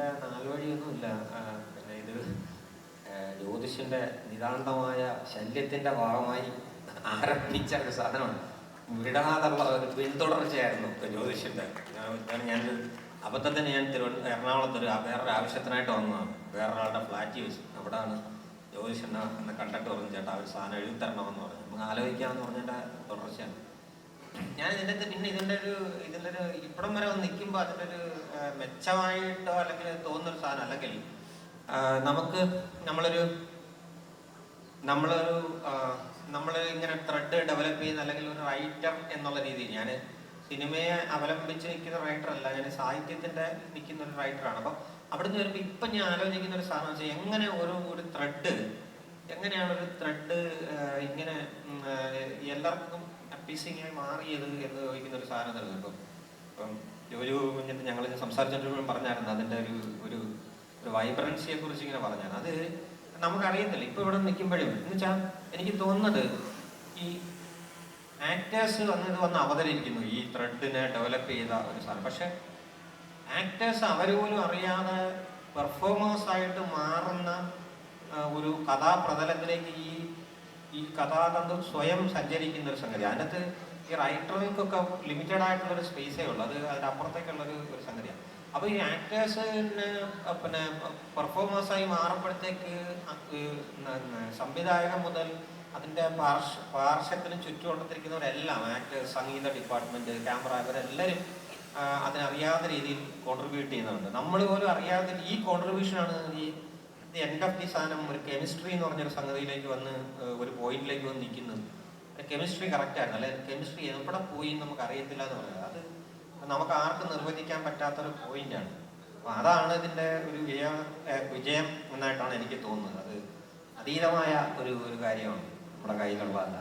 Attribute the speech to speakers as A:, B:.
A: ഇതിന്റെ നാലുവഴിയൊന്നുമില്ല പിന്നെ ഇത് ജ്യോതിഷന്റെ നിതാന്തമായ ശല്യത്തിന്റെ ഭാഗമായി ആരംഭിച്ച ഒരു സാധനമാണ്. വിടാതുള്ള ഒരു പിന്തുടർച്ചയായിരുന്നു ജ്യോതിഷന്റെ. ഞാൻ- അബദ്ധത്തിന് ഞാൻ എറണാകുളത്ത് ഒരു വേറൊരു ആവശ്യത്തിനായിട്ട് വന്നതാണ്. വേറൊരാളുടെ ഫ്ലാറ്റ് വെച്ച് അവിടെയാണ് ജ്യോതിഷനെ കണ്ടക്ട് പറഞ്ഞു ചേട്ടാ ഒരു സാധനം എഴുതി തരണമെന്ന് പറഞ്ഞു. നമുക്ക് ആലോചിക്കാമെന്ന് പറഞ്ഞിട്ട് തുടർച്ചയാണ് ഞാൻ ഇതിന്റെ പിന്നെ ഇതിന്റെ ഒരു ഇതിന്റെ ഒരു ഇപ്പടം വരെ നിൽക്കുമ്പോൾ അതിന്റെ ഒരു മെച്ചമായിട്ടോ അല്ലെങ്കിൽ തോന്നുന്ന ഒരു സാധനം അല്ലെങ്കിൽ നമുക്ക് നമ്മളൊരു നമ്മളൊരു നമ്മൾ ഇങ്ങനെ ത്രെഡ് ഡെവലപ്പ് ചെയ്യുന്ന അല്ലെങ്കിൽ ഒരു റൈറ്റർ എന്നുള്ള രീതിയിൽ ഞാൻ സിനിമയെ അവലംബിച്ച് നിൽക്കുന്ന റൈറ്റർ അല്ല ഞാൻ സാഹിത്യത്തിന്റെ നിൽക്കുന്ന ഒരു റൈറ്ററാണ് അപ്പം അവിടുന്ന് വരുമ്പോൾ ഇപ്പം ഞാൻ ആലോചിക്കുന്ന ഒരു സാധനം വെച്ചാൽ എങ്ങനെ ഒരു ഒരു ത്രെഡ് എങ്ങനെയാണ് ഒരു ത്രെഡ് ഇങ്ങനെ എല്ലാവർക്കും ആയി മാറിയത് എന്ന് ചോദിക്കുന്ന ഒരു സാധനം തന്നെ ഇപ്പം ഇപ്പം ഒരു കുഞ്ഞിട്ട് ഞങ്ങൾ സംസാരിച്ചോണ്ടിരുമ്പോൾ പറഞ്ഞായിരുന്നു അതിന്റെ ഒരു ഒരു ഒരു വൈബ്രൻസിയെ കുറിച്ച് ഇങ്ങനെ പറഞ്ഞാണ് അത് നമുക്കറിയത്തില്ല ഇപ്പൊ ഇവിടെ നിൽക്കുമ്പോഴും എന്ന് വെച്ചാൽ എനിക്ക് തോന്നുന്നത് ഈ ആക്ടേഴ്സ് വന്ന് ഇത് വന്ന് അവതരിക്കുന്നു ഈ ത്രെഡിനെ ഡെവലപ്പ് ചെയ്ത ഒരു സാധനം. പക്ഷെ ആക്ടേഴ്സ് അവർ പോലും അറിയാതെ പെർഫോമേഴ്സ് ആയിട്ട് മാറുന്ന ഒരു കഥാപ്രതലത്തിലേക്ക് ഈ ഈ കഥാതന്ത്രം സ്വയം സഞ്ചരിക്കുന്ന ഒരു സംഗതി. അതിനകത്ത് ഈ റൈറ്ററുകൾക്കൊക്കെ ലിമിറ്റഡ് ആയിട്ടുള്ള ഒരു സ്പേസേ ഉള്ളൂ. അത് അതിനപ്പുറത്തേക്കുള്ള ഒരു ഒരു സംഗതിയാണ്. അപ്പൊ ഈ ആക്ടേഴ്സിന് പിന്നെ പെർഫോമേഴ്സായി മാറുമ്പോഴത്തേക്ക് സംവിധായകൻ മുതൽ അതിന്റെ പാർശ്വ പാർശ്വത്തിന് ചുറ്റുവട്ടത്തിരിക്കുന്നവരെല്ലാം ആക്ടേഴ്സ് സംഗീത ഡിപ്പാർട്ട്മെന്റ് ക്യാമറ ഇവരെല്ലാവരും അതിനറിയാത്ത രീതിയിൽ കോൺട്രിബ്യൂട്ട് ചെയ്യുന്നുണ്ട്. നമ്മൾ പോലും അറിയാതെ ഈ കോൺട്രിബ്യൂഷനാണ് ഈ എൻഡ് ഓഫ് ദി സാധനം ഒരു കെമിസ്ട്രി എന്ന് പറഞ്ഞൊരു സംഗതിയിലേക്ക് വന്ന് ഒരു പോയിന്റിലേക്ക് വന്ന് നിൽക്കുന്നത്. കെമിസ്ട്രി കറക്റ്റായിരുന്നു അല്ലെ കെമിസ്ട്രി എവിടെ പോയി എന്ന് നമുക്ക് അറിയത്തില്ല എന്ന് പറയുന്നത് അത് നമുക്ക് ആർക്കും നിർവചിക്കാൻ പറ്റാത്തൊരു പോയിന്റാണ് അപ്പൊ അതാണ് ഇതിന്റെ ഒരു വിജയ വിജയം എന്നായിട്ടാണ് എനിക്ക് തോന്നുന്നത്. അത് അതീതമായ ഒരു ഒരു കാര്യമാണ് നമ്മുടെ കയ്യിലുള്ളതല്ല